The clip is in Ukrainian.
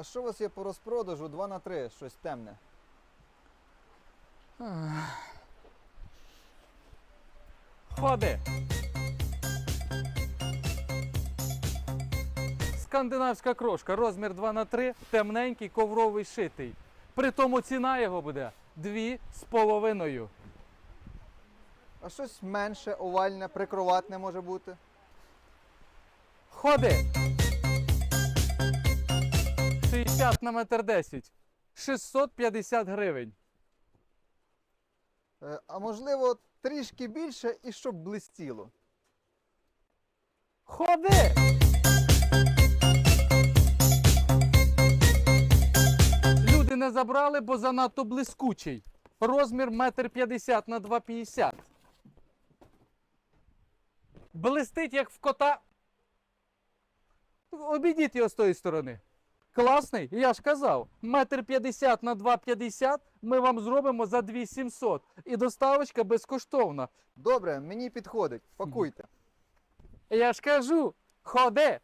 А що у вас є по розпродажу 2 на 3 щось темне? Ходи. Скандинавська крошка, розмір 2 на 3 темненький, ковровий шитий. При тому ціна його буде 2 з половиною. А щось менше, овальне, прикроватне може бути. Ходи. 60 на метр 10. 650 гривень. Е, А можливо, трішки більше і щоб блистіло. Ходи! Люди не забрали, бо занадто блискучий. Розмір 1,50 м на 2,50. Блистить, як в кота. Обійдіть його з тої сторони. Класний, я ж казав, 1,50 на 2,50 ми вам зробимо за 2700. І доставочка безкоштовна. Добре, мені підходить. Пакуйте. Я ж кажу, ходи.